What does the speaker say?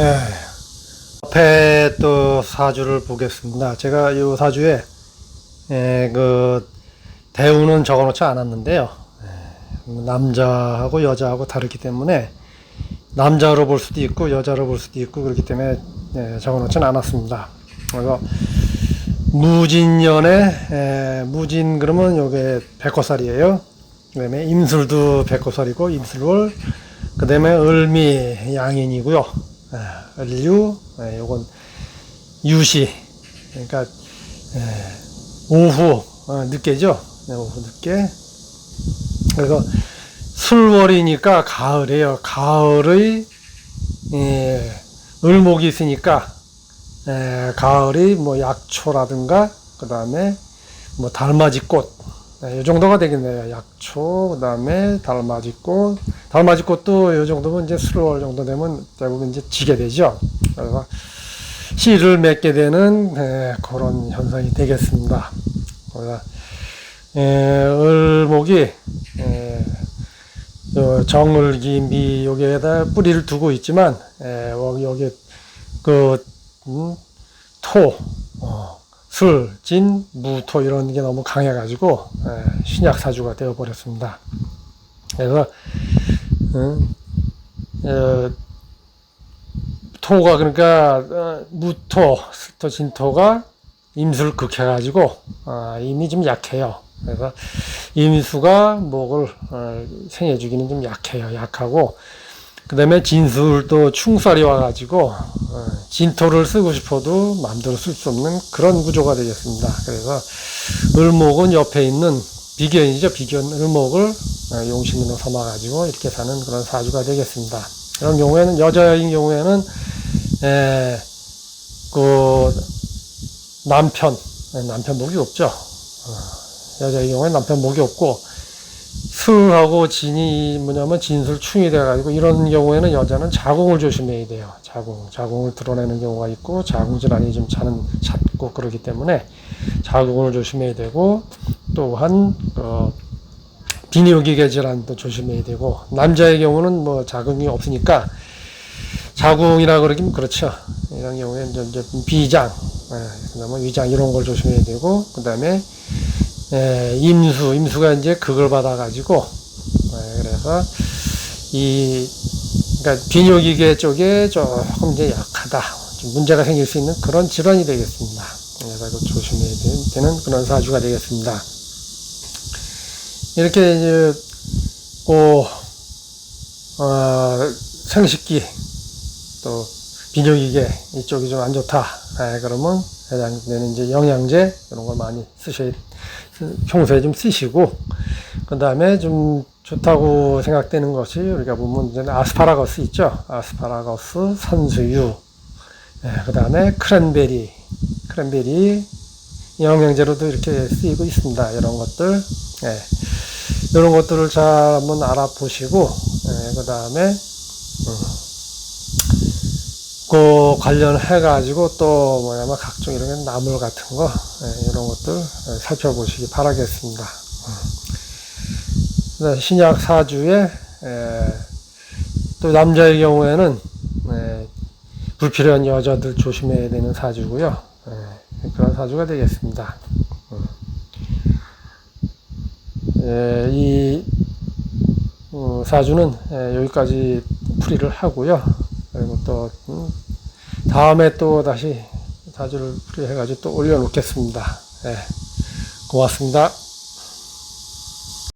예. 앞에 또 사주를 보겠습니다. 제가 이 사주에 예, 그 대우는 적어놓지 않았는데요. 예, 남자하고 여자하고 다르기 때문에 남자로 볼 수도 있고 여자로 볼 수도 있고 그렇기 때문에 예, 적어놓지는 않았습니다. 그래서 무진년에 예, 무진 그러면 요게 백호살이에요. 그다음에 임술도 백호살이고 임술월 그다음에 을미 양인이고요. 예, 을류 예, 요건 유시 그러니까 예, 오후 어, 늦게죠. 네, 오후 늦게 그래서 술월이니까 가을이에요. 가을의 예, 을목이 있으니까 에, 가을이 뭐 약초라든가 그 다음에 뭐 달맞이꽃 네, 이 정도가 되겠네요. 약초 그 다음에 달맞이꽃 달맞이꽃도 이 정도면 이제 수월 정도 되면 대부분 이제 지게 되죠. 그래서 씨를 맺게 되는 에, 그런 현상이 되겠습니다. 에, 을목이 에, 저 정을기 미 여기에다 뿌리를 두고 있지만 에, 여기 여기 그 음, 토, 어, 술, 진, 무, 토 이런 게 너무 강해가지고 에, 신약 사주가 되어 버렸습니다. 그래서 음, 어, 토가 그러니까 어, 무토, 스토, 진토가 임수를 극해가지고 아, 임이 좀 약해요. 그래서 임수가 목을 어, 생해주기는 좀 약해요. 약하고 그 다음에 진술도 충살이 와가지고 어, 진토를 쓰고 싶어도 마음대로 쓸 수 없는 그런 구조가 되겠습니다. 그래서 을목은 옆에 있는 비견이죠. 비견 을목을 어, 용신으로 삼아가지고 이렇게 사는 그런 사주가 되겠습니다. 그런 경우에는 여자인 경우에는 에, 그 남편 에, 남편 목이 없죠. 어, 여자의 경우에 남편 목이 없고 술하고 진이 뭐냐면 진술충이 돼가지고 이런 경우에는 여자는 자궁을 조심해야 돼요. 자궁, 자궁을 드러내는 경우가 있고 자궁 질환이 좀 차는 잦고 그러기 때문에 자궁을 조심해야 되고 또한 어, 비뇨기계 질환도 조심해야 되고 남자의 경우는 뭐 자궁이 없으니까 자궁이라 그러긴 그렇죠. 이런 경우에는 이제 이제 비장, 예, 그다음에 위장 이런 걸 조심해야 되고 그다음에 예, 임수, 임수가 이제 그걸 받아가지고, 예, 그래서, 이, 그러니까 비뇨기계 쪽에 조금 이제 약하다. 좀 문제가 생길 수 있는 그런 질환이 되겠습니다. 그래서 그 조심해야 되는 그런 사주가 되겠습니다. 이렇게 이제, 고, 어, 생식기, 또, 비뇨기계 이쪽이 좀 안 좋다. 예, 그러면 해당되는 이제 영양제 이런 걸 많이 쓰셔야 평소에 좀 쓰시고 그 다음에 좀 좋다고 생각되는 것이 우리가 보면 이제 아스파라거스 있죠? 아스파라거스 산수유 그 다음에 크랜베리 크랜베리 영양제로도 이렇게 쓰이고 있습니다. 이런 것들 예, 이런 것들을 잘 한번 알아보시고 그 다음에 그 관련해 가지고 또 뭐냐면 각종 이런 나물 같은 거 예, 이런 것들 예, 살펴보시기 바라겠습니다. 네, 신약 사주에 예, 또 남자의 경우에는 예, 불필요한 여자들 조심해야 되는 사주고요. 예, 그런 사주가 되겠습니다. 예, 이 어, 사주는 예, 여기까지 풀이를 하고요. 그리고 또 음, 다음에 또 다시 사주를 풀이해가지고 또 올려놓겠습니다. 예, 고맙습니다.